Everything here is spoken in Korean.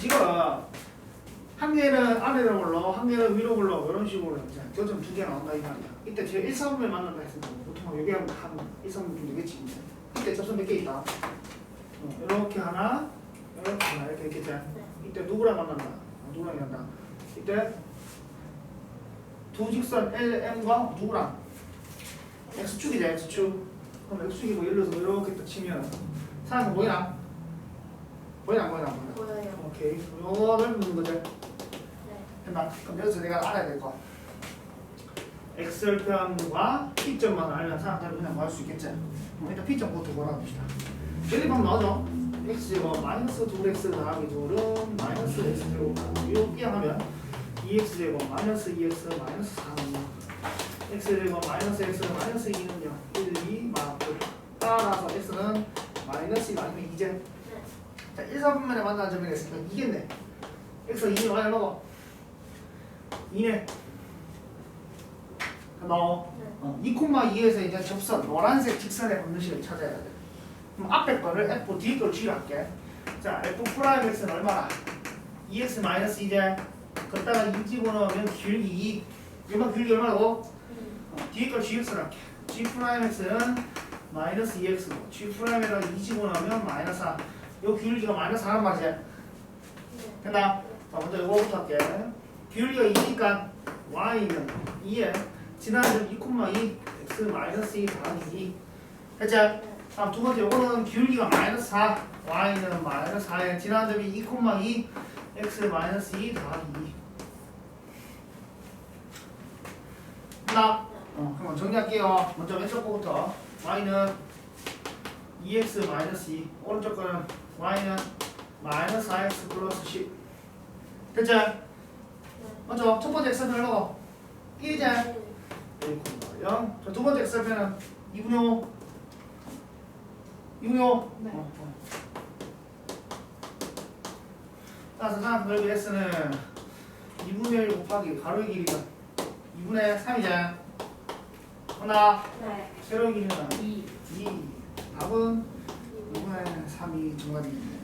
지금 한 개는 아래로 올라, 한 개는 위로 올라 이런 식으로 이제 교점 두 개 나온다 이 말이야. 이때 제가 1, 3분을 만난다 했으니까 보통 여기 하면 한 1, 3분 좀 되겠지. 이제. 이때 접선 몇 개 있다. 어, 이렇게 하나, 이렇게 하나 이렇게 있겠지. 이때 누구랑 만난다? 어, 누구랑 만난다? 이때 두 직선 LM과 누구랑? X축이죠 X축. 그럼 X축이 뭐 예를 들어서 이렇게 딱 치면 사람은 보이나? 보이나 보이나? 오케이. 요거를 묻는 거죠. 네. 됐나? 그럼 여기서 내가 알아야 될 거. X절편과 P점만 알면 사람들은 그냥 구할 수 있겠지. 그럼 일단 P점부터 구해봅시다. 여기 보면 나오죠? X제곱 마이너스 2X 더하기 2는 마이너스 X제곱 이거 이항하면 2X제곱 마이너스 2X 마이너스 4는 X제곱 마이너스 X 마이너스 2는요 1, 2 마크 따라서 X는 마이너스 2 아니면 2제 네. 자, 1, 4분면에 만나는 점이 있으니까 이겠네. X가 2는 얼마 먹어? 2네. 나오. 네. 어, 2,2에서 이제 접선, 노란색 직선의 방정식을 찾아야 돼. 그럼 앞에 거를 F, 뒤에 걸 G로 할게. 자, F 프라임 X는 얼마나? 2X 마이너스 이제 걷다가 2 집어넣으면 길기 2. 이만 길기 얼마고? 음. 어, 뒤에 걸 GX로 할게. G 프라임 X는 마이너스 2X고 G 프라임에다가 2 집어넣으면 마이너스 4. 요 기울기가 마이너스 4란 말이지. 네. 됐나? 자, 먼저 이거부터 할게. 기울기가 2니까 y는 2에 지난주 2,2 x 마이너스 2 더하기 2. 됐지? 다음 두 번째 요거는 기울기가 마이너스 4 y는 마이너스 4에 지난점이 2,2 x 마이너스 2 더하기 2. 됐나? 어, 그럼 정리할게요. 먼저 왼쪽 거부터 y는 2x 마이너스 2 오른쪽 거는 y는 마이너스 4x 플러스 10 됐지? 먼저 첫 번째 x는 얼마고? 1이지? 네. 0. 자, 두 번째 x는 2분의 5 2분의 5 네. 어, 어. 따라서 사 넓이 x는 2분의 1 곱하기 가로의 길이가 2분의 3이지? 하나 네. 세로의 길이는 2. 2 답은 2분의 3이 정답이네